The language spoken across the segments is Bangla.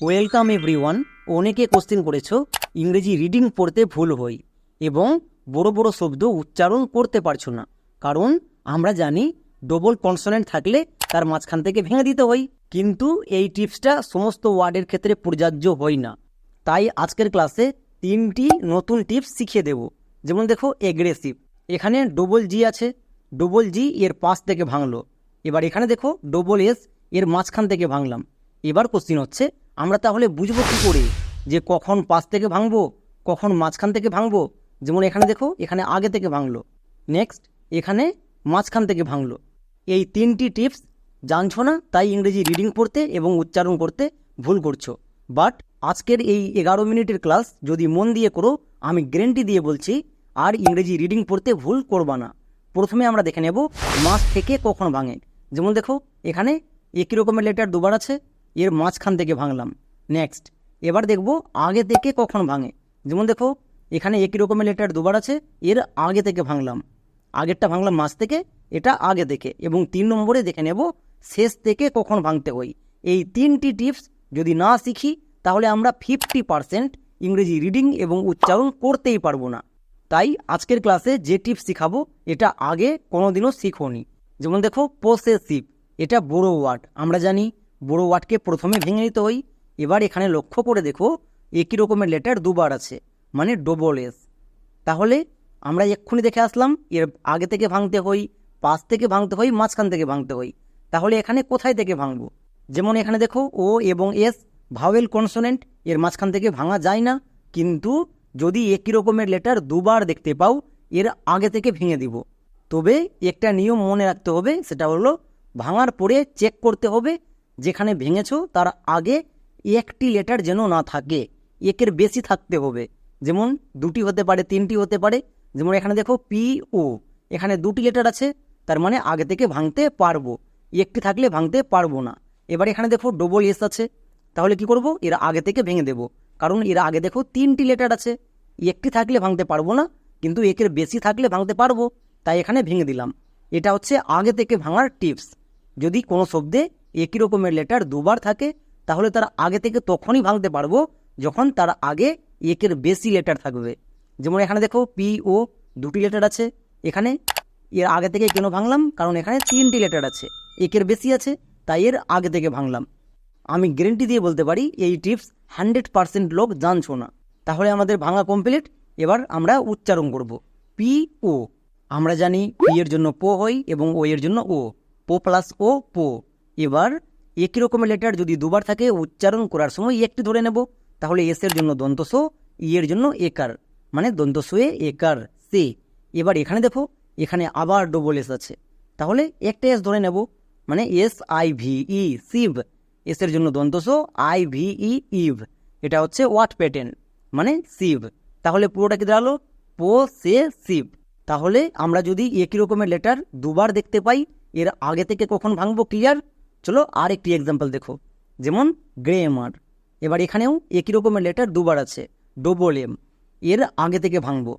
ওয়েলকাম এভরিওয়ান অনেকে কোশ্চেন করেছ, ইংরেজি রিডিং পড়তে ভুল হই এবং বড় বড় শব্দ উচ্চারণ করতে পারছ না। কারণ আমরা জানি ডবল কনসোনেন্ট থাকলে তার মাঝখান থেকে ভেঙে দিতে হয় কিন্তু এই টিপসটা সমস্ত ওয়ার্ডের ক্ষেত্রে প্রযোজ্য হয় না। তাই আজকের ক্লাসে তিনটি নতুন টিপস শিখিয়ে দেব। যেমন দেখো এগ্রেসিভ এখানে ডবল জি আছে। ডবল জি এর পাশ থেকে ভাঙলো। এবার এখানে দেখো ডবল এস এর মাঝখান থেকে ভাঙলাম। এবার কোশ্চিন হচ্ছে আমরা তাহলে বুঝব কী করে যে কখন পাশ থেকে ভাঙবো, কখন মাঝখান থেকে ভাঙবো? যেমন এখানে দেখো, এখানে আগে থেকে ভাঙলো। নেক্সট এখানে মাঝখান থেকে ভাঙলো। এই তিনটি টিপস জানছো না? তাই ইংরেজি রিডিং পড়তে এবং উচ্চারণ করতে ভুল করছ। বাট আজকের এই এগারো মিনিটের ক্লাস যদি মন দিয়ে করো, আমি গ্যারেন্টি দিয়ে বলছি, আর ইংরেজি রিডিং পড়তে ভুল করবা না। প্রথমে আমরা দেখে নেব মাছ থেকে কখন ভাঙে। যেমন দেখো, এখানে একই রকমের লেটার দুবার আছে। এর মাঝখান থেকে ভাঙলাম। নেক্সট এবার দেখব আগে থেকে কখন ভাঙে। যেমন দেখো, এখানে একই রকমের লেটার দুবার আছে, এর আগে থেকে ভাঙলাম। আগেরটা ভাঙলাম মাছ থেকে, এটা আগে থেকে এবং তিন নম্বরে দেখে নেব শেষ থেকে কখন ভাঙতে হয়। এই তিনটি টিপস যদি না শিখি, তাহলে আমরা ফিফটি পারসেন্ট ইংরেজি রিডিং এবং উচ্চারণ করতেই পারব না। তাই আজকের ক্লাসে যে টিপস শিখাবো, এটা আগে কোনোদিনও শিখোনি। যেমন দেখো পোসেসিভ এটা বড়ো ওয়ার্ড আমরা জানি বড়ো ওয়ার্ডকে প্রথমে ভেঙে নিতে হয়। এবার এখানে লক্ষ্য করে দেখো একই রকমের লেটার দুবার আছে মানে ডবল এস তাহলে আমরা এক্ষুনি দেখে আসলাম, এর আগে থেকে ভাঙতে হই পাশ থেকে ভাঙতে হই মাঝখান থেকে ভাঙতে হই তাহলে এখানে কোথায় থেকে ভাঙব? যেমন এখানে দেখো, ও এবং এস ভাওয়েল কনসোনেন্ট এর মাঝখান থেকে ভাঙা যায় না, কিন্তু যদি একই রকমের লেটার দুবার দেখতে পাও, এর আগে থেকে ভেঙে দিব। তবে একটা নিয়ম মনে রাখতে হবে, সেটা হলো ভাঙার পরে চেক করতে হবে যেখানে ভেঙেছ, তার আগে একটি লেটার যেন না থাকে। একের বেশি থাকতে হবে। যেমন, দুটি হতে পারে, তিনটি হতে পারে। যেমন, এখানে দেখো, পি ও। এখানে দুটি লেটার আছে, তার মানে আগে থেকে ভাঙতে পারব। একটি থাকলে ভাঙতে পারব না। এবার এখানে দেখো ডবল এস আছে। তাহলে কি করব? এর আগে থেকে ভেঙে দেব। কারণ, এর আগে দেখো, তিনটি লেটার আছে। একটি থাকলে ভাঙতে পারব না, কিন্তু একের বেশি থাকলে ভাঙতে পারব। তাই এখানে ভেঙে দিলাম। এটা হচ্ছে আগে থেকে ভাঙার টিপস। যদি কোনো শব্দে একই রকমের লেটার দুবার থাকে, তাহলে তার আগে থেকে তখনই ভাঙতে পারব যখন তার আগে একের বেশি লেটার থাকবে। যেমন এখানে দেখো পি ও দুটি লেটার আছে। এখানে এর আগে থেকে কেন ভাঙলাম? কারণ এখানে তিনটি লেটার আছে। একের বেশি আছে, তাই এর আগে থেকে ভাঙলাম। আমি গ্যারেন্টি দিয়ে বলতে পারি, এই টিপস হান্ড্রেড পারসেন্ট লোক জানছো না। তাহলে আমাদের ভাঙা কমপ্লিট এবার আমরা উচ্চারণ করব। পি ও আমরা জানি পি এর জন্য পো হয় এবং ও এর জন্য ও পো প্লাস ও পো। এবার একই রকমের লেটার যদি দুবার থাকে, উচ্চারণ করার সময় একটি ধরে নেব। তাহলে এস এর জন্য দন্তস ই এর জন্য একার মানে দন্তসয়ে একার, সে। এবার এখানে দেখো, এখানে আবার ডবল এস আছে। তাহলে একটা এস ধরে নেব মানে S I V E sieve S এর জন্য দন্তস আই ভি ই ইভ এটা হচ্ছে ওয়াট প্যাটার্ন মানে শিব তাহলে পুরোটা কি দাঁড়াল? পো সে শিব তাহলে আমরা যদি একই রকমের লেটার দুবার দেখতে পাই, এর আগে থেকে কখন ভাঙবো ক্লিয়ার চলো আর একটি এক্সাম্পল দেখো। যেমন গ্রে এমার এবার এখানেও একই রকমের লেটার দুবার আছে ডবল এম এর আগে থেকে ভাঙবো।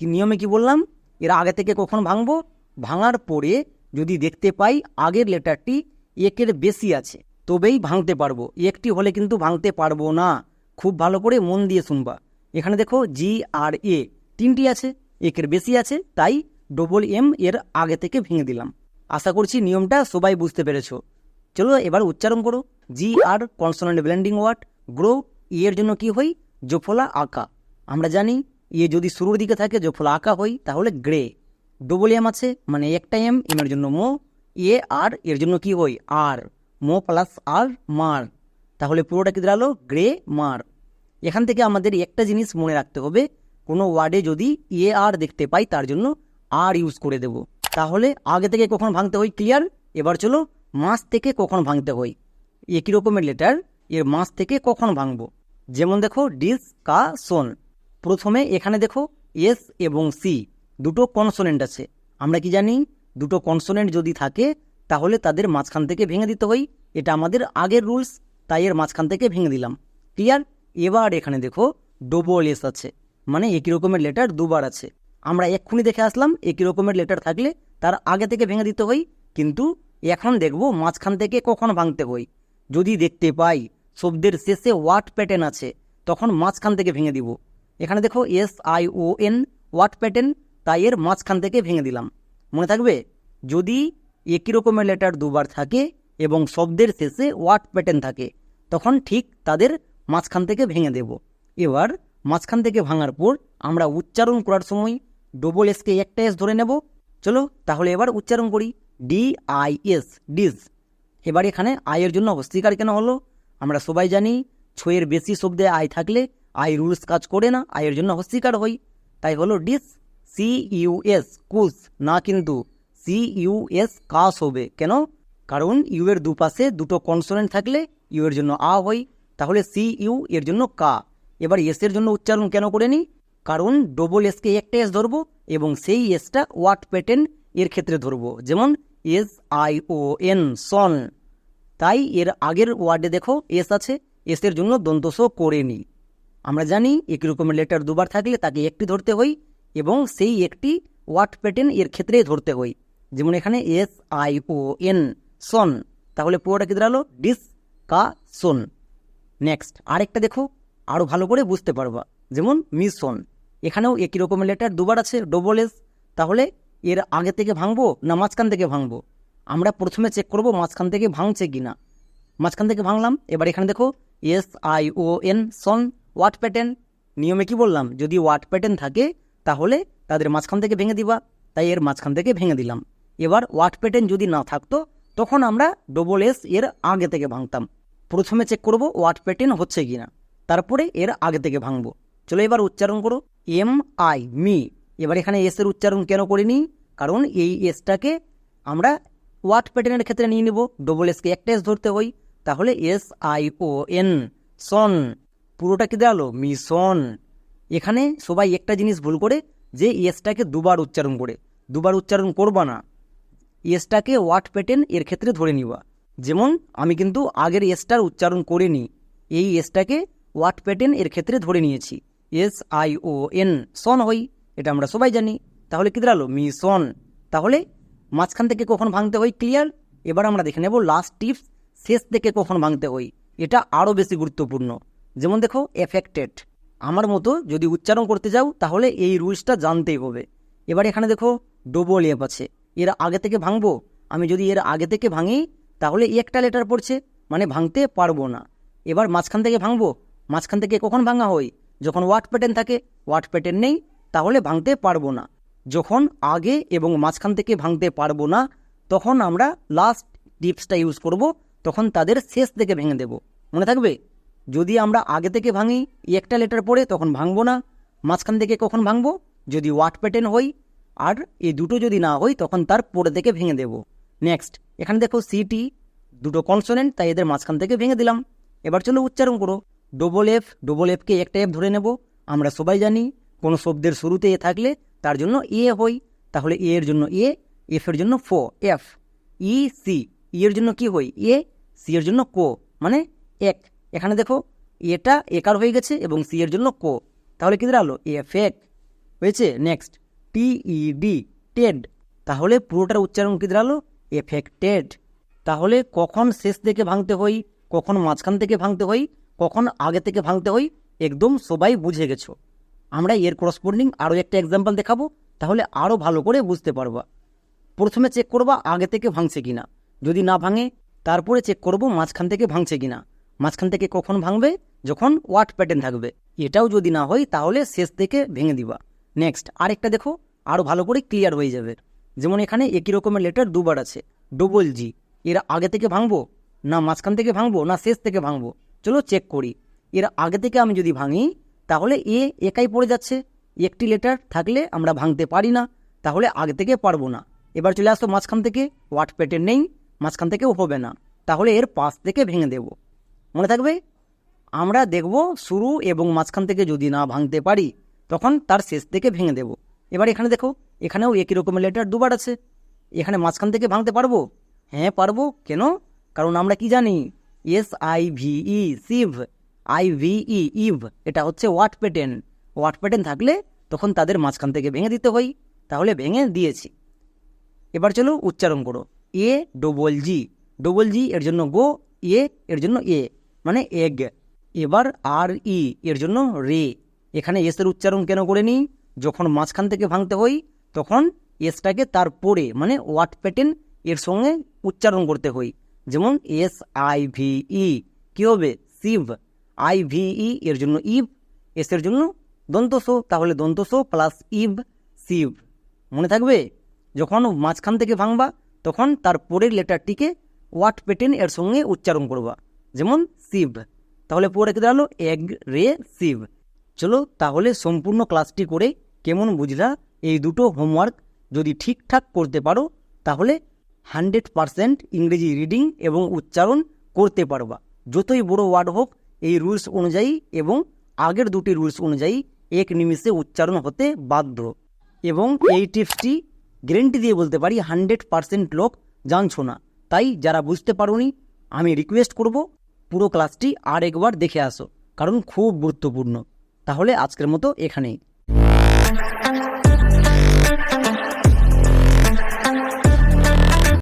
কি নিয়মে কি বললাম? এর আগে থেকে কখন ভাঙবো? ভাঙার পরে যদি দেখতে পাই আগের লেটারটি একের বেশি আছে, তবেই ভাঙতে পারব। একটি হলে কিন্তু ভাঙতে পারব না। খুব ভালো করে মন দিয়ে শুনবা। এখানে দেখো জি আর এ তিনটি আছে, একের বেশি আছে, তাই ডবল এম এর আগে থেকে ভেঙে দিলাম। আশা করছি নিয়মটা সবাই বুঝতে পেরেছ। চলো এবার উচ্চারণ করো। G R consonant blending word grow E এর জন্য কি হই জোফলা আঁকা। আমরা জানি ইয়ে যদি শুরুর দিকে থাকে, জোফলা আঁকা হই তাহলে গ্রে ডবল এম আছে মানে একটা এম এমের জন্য মো। এ আর এর জন্য কি হই আর মো প্লাস আর মার। তাহলে পুরোটা কি দাঁড়াল? গ্রে মার। এখান থেকে আমাদের একটা জিনিস মনে রাখতে হবে, কোনো ওয়ার্ডে যদি এ আর দেখতে পাই, তার জন্য আর ইউজ করে দেব। তাহলে আগে থেকে কখন ভাঙতে হয়? ক্লিয়ার এবার চলো মাস থেকে কখন ভাঙতে হয় একই রকমের লেটার এর মাস থেকে কখন ভাঙব? যেমন দেখো ডিস কা, সোন। প্রথমে এখানে দেখো, এস এবং সি, দুটো কনসোনেন্ট আছে। আমরা কি জানি? দুটো কনসোনেন্ট যদি থাকে, তাহলে তাদের মাঝখান থেকে ভেঙে দিতে হয় এটা আমাদের আগের রুলস, তাই এর মাঝখান থেকে ভেঙে দিলাম। ক্লিয়ার? এবার এখানে দেখো ডবল এস আছে। মানে একই রকমের লেটার দুবার আছে। আমরা এক্ষুনি দেখে আসলাম, একই রকমের লেটার থাকলে তার আগে থেকে ভেঙে দিতে হয় কিন্তু এখন দেখব মাঝখান থেকে কখন ভাঙতে হই। যদি দেখতে পাই শব্দের শেষে ওয়াট প্যাটার্ন আছে, তখন মাঝখান থেকে ভেঙে দিব। এখানে দেখো S I O N watt pattern, তাই এর মাঝখান থেকে ভেঙে দিলাম। মনে থাকবে? যদি একই রকমের লেটার দুবার থাকে এবং শব্দের শেষে ওয়াট প্যাটার্ন থাকে, তখন ঠিক তাদের মাঝখান থেকে ভেঙে দেব। এবার মাঝখান থেকে ভাঙার পর আমরা উচ্চারণ করার সময় ডবল এসকে একটা এস ধরে নেব। চলো তাহলে এবার উচ্চারণ করি। ডি আই এস ডিস এবার এখানে আয়ের জন্য অস্বীকার কেন হলো? আমরা সবাই জানি, ছয়ের বেশি শব্দে আয় থাকলে আই রুলস কাজ করে না আয়ের জন্য অস্বীকার হই। তাই হলো dis C U S cuss, না কিন্তু সি ইউ এস কাস হবে। কেন? কারণ ইউ এর দুপাশে দুটো কনসোনেন্ট থাকলে ইউ এর জন্য আ হই। তাহলে সি ইউ এর জন্য কা। এবার এস এর জন্য উচ্চারণ কেন করে নি? কারণ ডবল এসকে একটা এস ধরবো এবং সেই এসটা ওয়াট প্যাটার্ন এর ক্ষেত্রে ধরবো। যেমন S I O N sion তাই এর আগের ওয়ার্ডে দেখো এস আছে এস এর জন্য দন্তস করে নিই আমরা জানি একই রকমের লেটার দুবার থাকলে তাকে একটি ধরতে হই এবং সেই একটি ওয়াট প্যাটার্ন এর ক্ষেত্রে ধরতে হই যেমন এখানে S I O N sion তাহলে পুরোটা কি দাঁড়াল? ডিস কা সন নেক্সট আরেকটা দেখো আরও ভালো করে বুঝতে পারবা। যেমন মিশন এখানেও একই রকমের লেটার দুবার আছে ডবল এস তাহলে এর আগে থেকে ভাঙবো না মাঝখান থেকে ভাঙবো? আমরা প্রথমে চেক করব মাঝখান থেকে ভাঙছে কি না মাঝখান থেকে ভাঙলাম, এবার এখানে দেখো S I O N sion watt pattern নিয়মে কি বললাম? যদি ওয়াট প্যাটার্ন থাকে, তাহলে তাদের মাঝখান থেকে ভেঙে দিবা। তাই এর মাঝখান থেকে ভেঙে দিলাম। এবার ওয়াট প্যাটার্ন যদি না থাকতো, তখন আমরা ডবল এস এর আগে থেকে ভাঙতাম। প্রথমে চেক করব ওয়াট প্যাটার্ন হচ্ছে কি না তারপরে এর আগে থেকে ভাঙবো। চলো এবার উচ্চারণ করো। এম আই মি এবার এখানে এসের উচ্চারণ কেন করিনি? কারণ এই এসটাকে আমরা ওয়াট প্যাটার্নের ক্ষেত্রে নিয়ে নেব। ডবল এসকে একটা এস ধরতে হই তাহলে S I O N sion পুরোটা কি দাঁড়াল? মিশন এখানে সবাই একটা জিনিস ভুল করে যে এসটাকে দুবার উচ্চারণ করে। দুবার উচ্চারণ করবা না। এসটাকে ওয়াট প্যাটার্ন এর ক্ষেত্রে ধরে নিবা। যেমন আমি কিন্তু আগের এসটার উচ্চারণ করে নিই এই এসটাকে ওয়াট প্যাটার্ন এর ক্ষেত্রে ধরে নিয়েছি। S I O N sion হই এটা আমরা সবাই জানি। তাহলে কি দাঁড়াল? মিশন। তাহলে মাঝখান থেকে কখন ভাঙতে হয়? ক্লিয়ার? এবার আমরা দেখে নেব লাস্ট টিপস শেষ থেকে কখন ভাঙতে হয়। এটা আরও বেশি গুরুত্বপূর্ণ। যেমন দেখো এফেক্টেড আমার মতো যদি উচ্চারণ করতে যাও, তাহলে এই রুলসটা জানতেই হবে। এবার এখানে দেখো ডবল এফ আছে। এর আগে থেকে ভাঙবো? আমি যদি এর আগে থেকে ভাঙি, তাহলে একটা লেটার পড়ছে। মানে ভাঙতে পারব না। এবার মাঝখান থেকে ভাঙবো? মাঝখান থেকে কখন ভাঙা হয়? যখন ওয়াট প্যাটার্ন থাকে ওয়াট প্যাটার্ন নেই। তাহলে ভাঙতে পারব না। যখন আগে এবং মাঝখান থেকে ভাঙতে পারব না, তখন আমরা লাস্ট টিপসটা ইউজ করব, তখন তাদের শেষ থেকে ভেঙে দেব। মনে থাকবে? যদি আমরা আগে থেকে ভাঙি একটা লেটার পরে তখন ভাঙবো না। মাঝখান থেকে কখন ভাঙবো? যদি ওয়াট প্যাটার্ন হই, আর এই দুটো যদি না হই, তখন তার পরে থেকে ভেঙে দেব। নেক্সট এখানে দেখো সিটি দুটো কনসোনেন্ট তাই এদের মাঝখান থেকে ভেঙে দিলাম। এবার চলো উচ্চারণ করো। ডবল এফ ডবল এফকে একটা এফ ধরে নেব। আমরা সবাই জানি কোনো শব্দের শুরুতে এ থাকলে তার জন্য এ হই তাহলে এ এর জন্য এ, এফ এর জন্য ফো, এফ। ই, সি। ই এর জন্য কি হই এ, সি এর জন্য কো মানে এক। এখানে দেখো, এটা একার হয়ে গেছে এবং সি এর জন্য কো। তাহলে কি দাঁড়াল? এফ এক। হয়েছে? Next T E D ted তাহলে পুরোটার উচ্চারণ কি দাঁড়াল? এফেক্টেড তাহলে কখন শেষ থেকে ভাঙতে হই কখন মাঝখান থেকে ভাঙতে হই কখন আগে থেকে ভাঙতে হই একদম সবাই বুঝে গেছো। আমরা এর করসপন্ডিং আরও একটা এক্সাম্পল দেখাবো, তাহলে আরও ভালো করে বুঝতে পারবা। প্রথমে চেক করবা আগে থেকে ভাঙছে কিনা। যদি না ভাঙে, তারপরে চেক করব মাঝখান থেকে ভাঙছে কিনা। মাঝখান থেকে কখন ভাঙবে? যখন ওয়াট প্যাটার্ন থাকবে। এটাও যদি না হয়, তাহলে শেষ থেকে ভেঙে দিবা। নেক্সট আরেকটা দেখো আরও ভালো করে ক্লিয়ার হয়ে যাবে। যেমন এখানে একই রকমের লেটার দুবার আছে। ডবল জি এর আগে থেকে ভাঙবো? না মাঝখান থেকে ভাঙবো? না শেষ থেকে ভাঙবো? চলো চেক করি। এর আগে থেকে আমি যদি ভাঙি তাহলে এ একাই পড়ে যাচ্ছে। একটি লেটার থাকলে আমরা ভাঙতে পারি না, তাহলে আগে থেকে পারব না। এবার চলে আসতো মাঝখান থেকে ওয়াট প্যাটার্ন নেই, মাঝখান থেকেও হবে না। তাহলে এর পাশ থেকে ভেঙে দেব। মনে থাকবে? আমরা দেখব শুরু এবং মাঝখান থেকে যদি না ভাঙতে পারি, তখন তার শেষ থেকে ভেঙে দেব। এবার এখানে দেখো, এখানেও একই রকমের লেটার দুবার আছে। এখানে মাঝখান থেকে ভাঙতে পারব? হ্যাঁ পারব। কেন? কারণ আমরা কি জানি? S I V E sieve I V E, eve, এটা হচ্ছে ওয়াট প্যাটার্ন ওয়াট প্যাটার্ন থাকলে তখন তাদের মাঝখান থেকে ভেঙে দিতে হয় তাহলে ভেঙে দিয়েছি। এবার চলো উচ্চারণ করো। এ, ডবল জি। ডবল জি এর জন্য গো, এ এর জন্য এ মানে এগ। এবার আর ই এর জন্য রে। এখানে এসের উচ্চারণ কেন করে নিই? যখন মাঝখান থেকে ভাঙতে হই, তখন এসটাকে তার পরে মানে ওয়াট প্যাটেন এর সঙ্গে উচ্চারণ করতে হই। যেমন এস আই ভি ই। কী হবে? শিব আই ভি ই এর জন্য ইভ এস এর জন্য দন্তস, তাহলে দন্তস প্লাস ইভ শিব মনে থাকবে? যখন মাঝখান থেকে ভাঙবা, তখন তার পরের লেটারটিকে ওয়াট পেটেন এর সঙ্গে উচ্চারণ করবা। যেমন শিব তাহলে পরে রেখে দাঁড়াল, এগ রে শিব চলো তাহলে সম্পূর্ণ ক্লাসটি করে কেমন বুঝলা এই দুটো হোমওয়ার্ক যদি ঠিকঠাক করতে পারো, তাহলে হান্ড্রেড পারসেন্ট ইংরেজি রিডিং এবং উচ্চারণ করতে পারবা। যতই বড় ওয়ার্ড হোক এই রুলস অনুযায়ী এবং আগের দুটি রুলস অনুযায়ী এক নিমিষে উচ্চারণ হতে বাধ্য। এবং এই টিপসটি গ্যারেন্টি দিয়ে বলতে পারি হান্ড্রেড পারসেন্ট লোক জানছো না। তাই যারা বুঝতে পারোনি, আমি রিকোয়েস্ট করব পুরো ক্লাসটি আর একবার দেখে আসো, কারণ খুব গুরুত্বপূর্ণ। তাহলে আজকের মতো এখানেই।